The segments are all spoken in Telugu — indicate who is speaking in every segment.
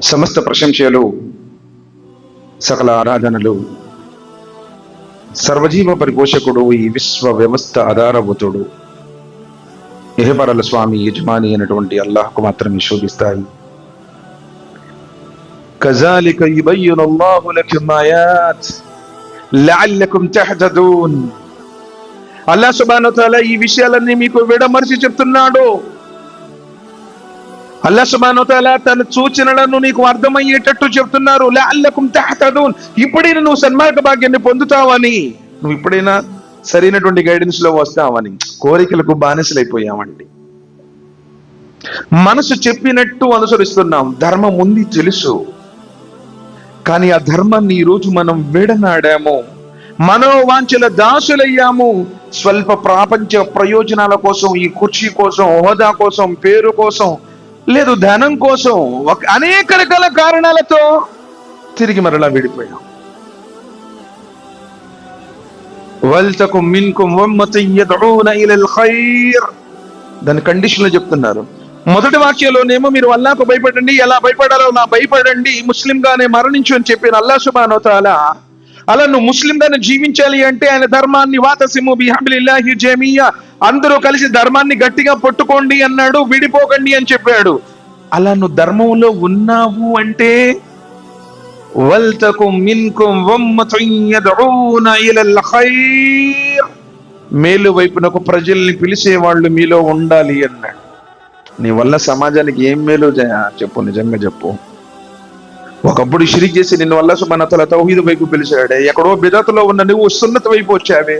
Speaker 1: సమస్త ప్రశంసలు సకల ఆరాధనలు సర్వజీవ పరిపోషకుడు ఈ విశ్వ వ్యవస్థ ఆధారభూతుడు ఇహపరల స్వామి యజమాని అయినటువంటి అల్లాహ్కు మాత్రమే శోభిస్తాయి كذلك يبين الله لكم آيات لعلكم تهتدون అల్లా సుబాను తాలా ఈ విషయాలన్నీ మీకు విడమరిచి చెప్తున్నాడు అల్లా తన సూచనలను నీకు అర్థమయ్యేటట్టు చెప్తున్నారు. లఅల్లకుం తహతదూన్. ఇప్పుడైనా నువ్వు సన్మార్గ భాగ్యాన్ని పొందుతావని. నువ్వు ఇప్పుడైనా సరైనటువంటి గైడెన్స్లో వస్తావని. కోరికలకు బానిసలైపోయామండి మనసు చెప్పినట్టు అనుసరిస్తున్నాం. ధర్మం ఉంది తెలుసు. కానీ ఆ ధర్మాన్ని ఈ రోజు మనం విడనాడాము. మనోవాంఛల దాసులయ్యాము. స్వల్ప ప్రాపంచ ప్రయోజనాల కోసం ఈ కుర్చీ కోసం హోదా కోసం పేరు కోసం లేదు ధనం కోసం ఒక అనేక రకాల కారణాలతో తిరిగి మరలా విడిపోయాం. వల్తకు మిన్కుం ఉమ్మతున్ ఇలల్ ఖైర్. దాని కండిషన్లో చెప్తున్నారు. మొదటి వాక్యంలోనేమో మీరు అల్లాకు భయపడండి ఎలా భయపడాలో నా భయపడండి ముస్లింగానే మరణించు అని చెప్పిన అల్లా సుబానో తాలా అలా నువ్వు ముస్లింగానే జీవించాలి అంటే ఆయన ధర్మాన్ని వాతసిము బిహమిల్లాహి జమీయా అందరూ కలిసి ధర్మాన్ని గట్టిగా పట్టుకోండి అన్నాడు విడిపోకండి అని చెప్పాడు. అలా నువ్వు ధర్మంలో ఉన్నావు అంటే వల్తకుం మిన్కుం ఉమ్మతున్ ఇలల్ ఖైర్. మేలు వైపునకు ప్రజల్ని పిలిచే వాళ్ళు మీలో ఉండాలి అన్నాడు. నీ వల్ల సమాజానికి ఏం మేలు చెప్పు నిజంగా చెప్పు. ఒకప్పుడు షిరిక్ చేసి నిన్ను వల్ల సుమనతల తౌహీద్ వైపు పిలిచాడే ఎక్కడో బిదతలో ఉన్న నువ్వు సున్నత వైపు వచ్చావే.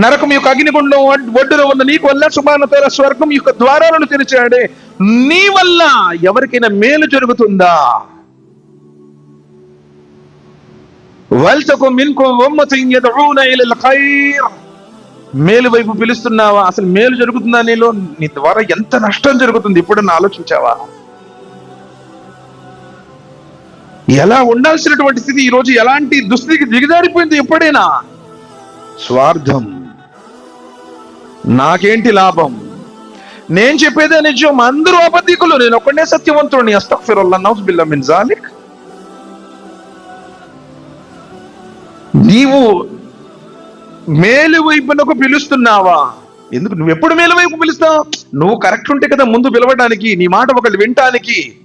Speaker 1: నరకం యొక్క అగ్నిగుండం ఒడ్- ఒడ్డులో ఉన్న నీకు వల్ల సుమానతర స్వర్గం యొక్క ద్వారాలను తెరిచాడే నీ వల్ల ఎవరికైనా మేలు జరుగుతుందా? వల్తకు మిన్కు మేలు వైపు పిలుస్తున్నావా? అసలు మేలు జరుగుతుందా నీలో? నీ ద్వారా ఎంత నష్టం జరుగుతుంది? ఇప్పుడన్నా ఆలోచించావా? ఎలా ఉండాల్సినటువంటి స్థితి ఈ రోజు? ఎలాంటి దుస్థితికి దిగజారిపోయింది ఎప్పుడైనా? స్వార్థం. నాకేంటి లాభం? నేను చెప్పేదే నిజం. అందరూ అబద్ధికులు. నేను ఒక్కడే సత్యవంతుడిని. అస్తఫిరుల్లా బిల్లా మిన్ జాలిక్ నీవు మేలు వైపునకు పిలుస్తున్నావా? ఎందుకు? నువ్వు ఎప్పుడు మేలు వైపు పిలుస్తావు? నువ్వు కరెక్ట్ ఉంటే కదా ముందు పిలవడానికి నీ మాట ఒకటి వినటానికి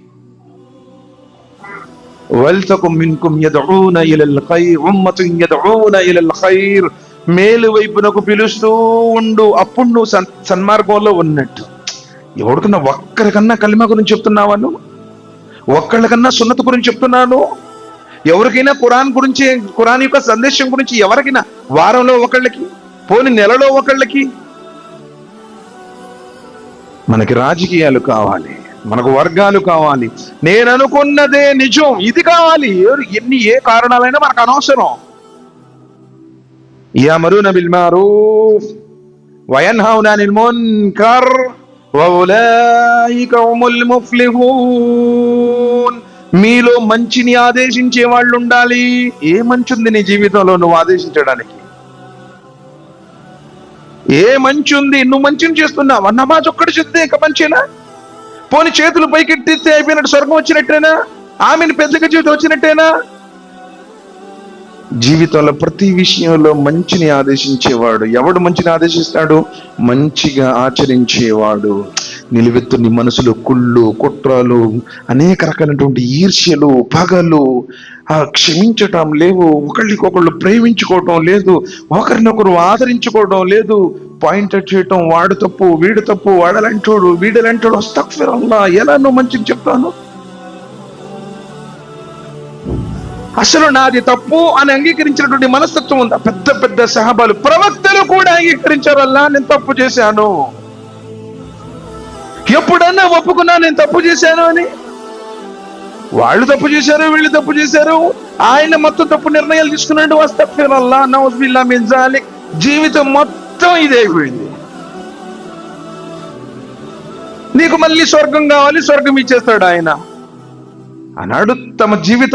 Speaker 1: వల్తకుం మిన్కుం యదఊన ఇలల్ ఖైర్ ఉమ్మతున్ యదఊన ఇలల్ ఖైర్. మేలు వైపునకు పిలుస్తూ ఉండు. అప్పుడు నువ్వు సన్- సన్మార్గంలో ఉన్నట్టు. ఎవరికన్నా ఒక్కరికన్నా కలిమ గురించి చెప్తున్నావా నువ్వు? ఒక్కళ్ళకన్నా సున్నత గురించి చెప్తున్నాను ఎవరికైనా ఖురాన్ గురించి ఖురాన్ యొక్క సందేశం గురించి ఎవరికైనా? వారంలో ఒకళ్ళకి పోని నెలలో ఒకళ్ళకి? మనకి రాజకీయాలు కావాలి మనకు వర్గాలు కావాలి. నేను అనుకున్నదే నిజం ఇది కావాలి. ఎవరు- ఎన్ని ఏ కారణాలైనా మనకు అనవసరం. యమరున بالمعروف وينهون عن المنكر وأولئك هم المفلحون మీలో మంచిని ఆదేశించే వాళ్ళు ఉండాలి. ఏ మంచి ఉంది నీ జీవితంలో నువ్వు ఆదేశించడానికి? ఏ మంచి ఉంది నువ్వు మంచిని చేస్తున్నావు? నమాజ్ ఒక్కటి చెప్తే ఇక మంచినా? పోని చేతులు పైకెట్టిస్తే అయిపోయినట్టు స్వర్గం వచ్చినట్టేనా? ఆమెను పెద్దగా జీవితం వచ్చినట్టేనా? జీవితంలో ప్రతి విషయంలో మంచిని ఆదేశించేవాడు. ఎవడు మంచిని ఆదేశిస్తాడు? మంచిగా ఆచరించేవాడు. నిలువెత్తు నీ మనసులో కుళ్ళు కుట్రాలు అనేక రకాలైనటువంటి ఈర్ష్యలు పగలు ఆ క్షమించటం లేవు ఒకళ్ళకొకళ్ళు ప్రేమించుకోవటం లేదు ఒకరినొకరు ఆదరించుకోవడం లేదు పాయింట్ చేయటం వాడు తప్పు వీడు తప్పు వాడలంటోడు వీడలంటాడు వస్తా ఎలా నువ్వు మంచిగా చెప్తాను అసలు నాది తప్పు అని అంగీకరించినటువంటి మనస్తత్వం ఉంది? పెద్ద పెద్ద సహబాలు ప్రవక్తలు కూడా అంగీకరించారల్లా నేను తప్పు చేశాను. ఎప్పుడన్నా ఒప్పుకున్నా నేను తప్పు చేశాను అని? వాళ్ళు తప్పు చేశారు వీళ్ళు తప్పు చేశారు. ఆయన మొత్తం తప్పు నిర్ణయాలు తీసుకున్నాడు. అల్లా నౌజ్బిల్లా మిన్ జీవితం మొత్తం ఇదే అయిపోయింది. నీకు మళ్ళీ స్వర్గం కావాలి స్వర్గం ఇచ్చేస్తాడు ఆయన. అన్నాడు తమ జీవితాలు